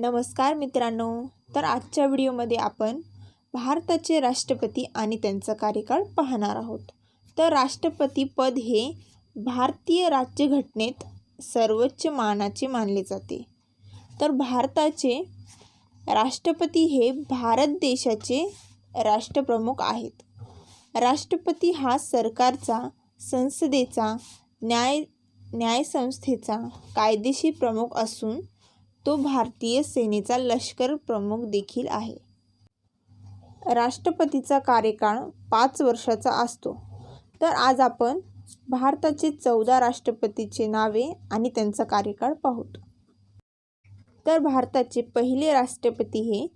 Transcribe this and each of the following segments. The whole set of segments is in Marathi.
नमस्कार मित्रांनो. तर आजच्या व्हिडिओमध्ये आपण भारताचे राष्ट्रपती आणि त्यांचा कार्यकाळ पाहणार आहोत. तर राष्ट्रपती पद हे भारतीय राज्यघटनेत सर्वोच्च मानाचे मानले जाते. तर भारताचे राष्ट्रपती हे भारत देशाचे राष्ट्रप्रमुख आहेत. राष्ट्रपती हा सरकारचा संसदेचा न्याय न्यायसंस्थेचा कायदेशीर प्रमुख असून तो भारतीय सेनेचा लष्कर प्रमुख देखील आहे. राष्ट्रपतीचा कार्यकाळ पाच वर्षाचा असतो. तर आज आपण भारताचे चौदा राष्ट्रपतीचे नावे आणि त्यांचा कार्यकाळ पाहूत. तर भारताचे पहिले राष्ट्रपती हे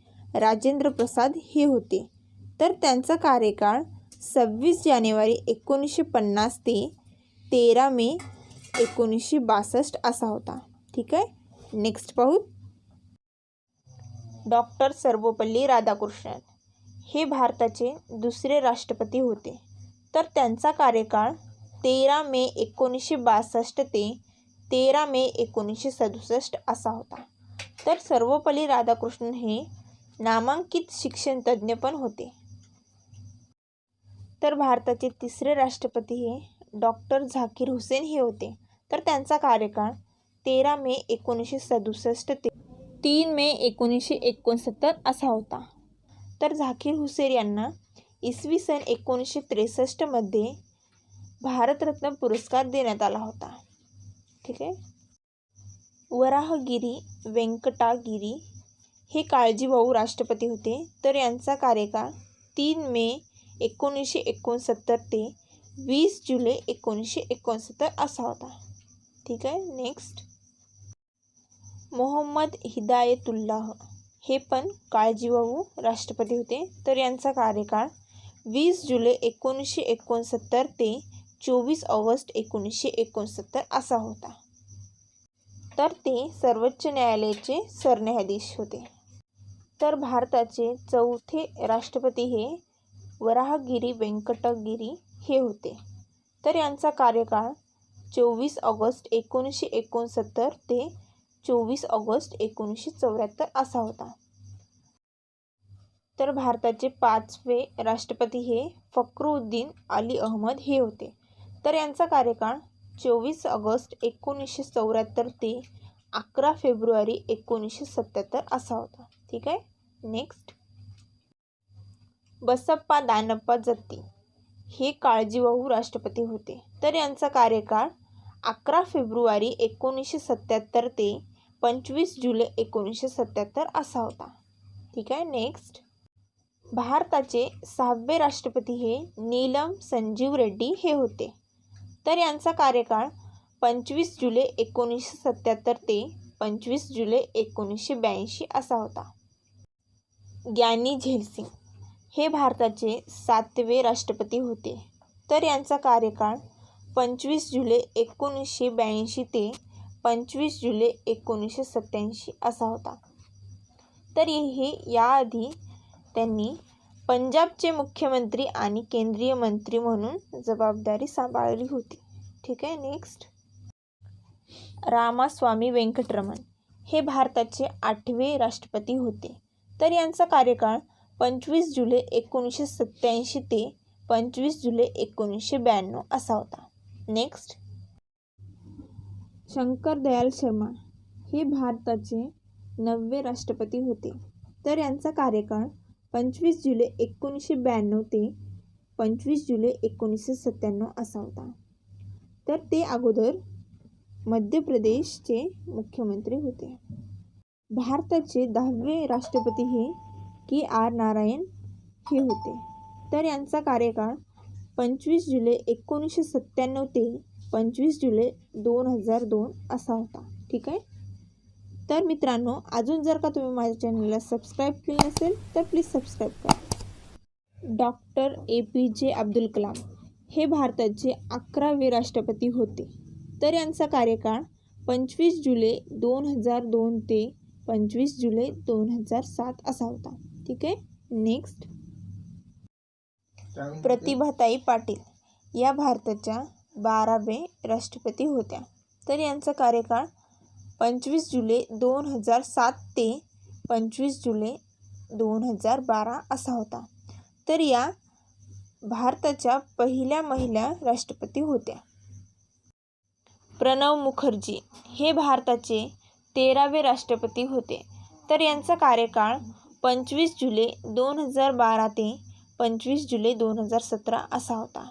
राजेंद्र प्रसाद हे होते. तर त्यांचा कार्यकाळ सव्वीस जानेवारी एकोणीसशे पन्नास ते तेरा मे एकोणीसशे बासष्ट असा होता. ठीक आहे? नेक्स्ट पाहू. डॉक्टर सर्वपल्ली राधाकृष्णन हे भारताचे दुसरे राष्ट्रपती होते. तर त्यांचा कार्यकाळ तेरा मे एकोणीसशे बासष्ट ते तेरा मे एकोणीसशे सदुसष्ट असा होता. तर सर्वपल्ली राधाकृष्णन हे नामांकित शिक्षणतज्ज्ञ पण होते. तर भारताचे तिसरे राष्ट्रपती हे डॉक्टर झाकीर हुसेन हे होते. तर त्यांचा कार्यकाळ तेरा मे एकोणीसशे सदुसष्ट ते तीन मे एकोणीसशे एकोणसत्तर असा होता. तर झाकीर हुसेन यांना इसवी सन एकोणीसशे त्रेसष्टमध्ये भारतरत्न पुरस्कार देण्यात आला होता. ठीक आहे? वराहगिरी व्यंकटागिरी हे काळजीभाऊ राष्ट्रपती होते. तर यांचा कार्यकाळ तीन मे एकोणीसशे एकोणसत्तर ते वीस जुलै एकोणीसशे एकोणसत्तर असा होता. ठीक आहे? नेक्स्ट मोहम्मद हिदायतुल्लाह. हे पण काळजीभाऊ राष्ट्रपती होते. तर यांचा कार्यकाळ वीस जुलै एकोणीसशे एकोणसत्तर ते चोवीस ऑगस्ट एकोणीसशे एकोणसत्तर असा होता. तर ते सर्वोच्च न्यायालयाचे सरन्यायाधीश होते. तर भारताचे चौथे राष्ट्रपती हे वराहगिरी व्यंकटगिरी हे होते. तर यांचा कार्यकाळ चोवीस ऑगस्ट एकोणीसशे एकोणसत्तर ते चोवीस ऑगस्ट एकोणीसशे चौऱ्याहत्तर असा होता. तर भारताचे पाचवे राष्ट्रपती हे फक्रुद्दीन अली अहमद हे होते. तर यांचा कार्यकाळ चोवीस ऑगस्ट एकोणीसशे चौऱ्याहत्तर ते अकरा फेब्रुवारी एकोणीसशे सत्याहत्तर असा होता. ठीक आहे? नेक्स्ट बसप्पा दानप्पा जत्ती हे काळजीवाहू राष्ट्रपती होते. तर यांचा कार्यकाळ अकरा फेब्रुवारी एकोणीसशे सत्याहत्तर ते पंचवीस जुलै एकोणीसशे सत्याहत्तर असा होता. ठीक आहे नेक्स्ट भारताचे सहावे राष्ट्रपती हे नीलम संजीव रेड्डी हे होते. तर यांचा कार्यकाळ पंचवीस जुलै एकोणीसशे सत्याहत्तर ते पंचवीस जुलै एकोणीसशे ब्याऐंशी असा होता. ग्यानी झेलसिंग हे भारताचे सातवे राष्ट्रपती होते. तर यांचा कार्यकाळ पंचवीस जुलै एकोणीसशे ब्याऐंशी ते पंचवीस जुलै एकोणीसशे सत्त्याऐंशी असा होता. तर हे याआधी त्यांनी पंजाबचे मुख्यमंत्री आणि केंद्रीय मंत्री म्हणून जबाबदारी सांभाळली होती. ठीक आहे नेक्स्ट रामास्वामी व्यंकटरमण हे भारताचे आठवे राष्ट्रपती होते. तर यांचा कार्यकाळ पंचवीस जुलै एकोणीसशे सत्त्याऐंशी ते पंचवीस जुलै एकोणीसशे ब्याण्णव असा होता. नेक्स्ट शंकर दयाल शर्मा हे भारताचे नववे राष्ट्रपती होते. तर यांचा कार्यकाळ पंचवीस जुलै एकोणीसशे ब्याण्णव ते पंचवीस जुलै एकोणीसशे सत्त्याण्णव असा होता. तर ते अगोदर मध्य प्रदेशचे मुख्यमंत्री होते. भारताचे दहावे राष्ट्रपती हे के आर नारायण हे होते. तर यांचा कार्यकाळ पंचवीस जुलै एकोणीसशे सत्त्याण्णव ते पंचवीस जुलै दोन हजार दोन असा होता. ठीक आहे? तर मित्रांनो अजून जर का तुम्ही माझ्या चॅनलला सबस्क्राईब केलं नसेल तर प्लीज सबस्क्राईब करा. Doctor A P J Abdul Kalam हे भारताचे अकरावे राष्ट्रपती होते. तर यांचा कार्यकाळ पंचवीस जुलै दोन हजार दोन ते पंचवीस जुलै दोन हजार सात असा होता. ठीक आहे? नेक्स्ट प्रतिभाताई पाटील या भारताच्या बारावे राष्ट्रपती होत्या. तर यांचा कार्यकाळ पंचवीस जुलै दोन हजार सात ते पंचवीस जुलै दोन हजार बारा असा होता. तर या भारताच्या पहिल्या महिला राष्ट्रपती होत्या. प्रणव मुखर्जी हे भारताचे तेरावे राष्ट्रपती होते. तर यांचा कार्यकाळ पंचवीस जुलै दोन हजार बारा ते पंचवीस जुलै दोन हजार सतरा असा होता.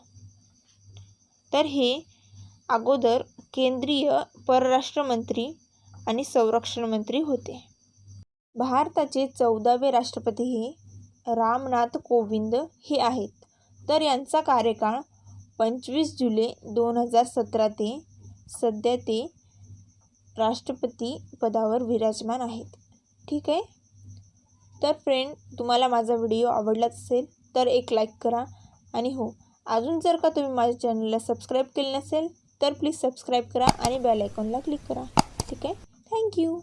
तर हे अगोदर केंद्रीय परराष्ट्रमंत्री आणि संरक्षण मंत्री होते. भारताचे चौदावे राष्ट्रपती हे रामनाथ कोविंद हे आहेत. तर यांचा कार्यकाळ पंचवीस जुलै दोन हजार सतरा ते सध्या ते राष्ट्रपती पदावर विराजमान आहेत. ठीक आहे? तर फ्रेंड तुम्हाला माझा व्हिडिओ आवडलाच असेल तर एक लाईक करा. आणि हो अजून जर का तुम्ही माझ्या चॅनलला सबस्क्राईब केलं नसेल तर प्लीज सबस्क्राईब करा आणि बेल आयकॉनला क्लिक करा. ठीक आहे? थँक्यू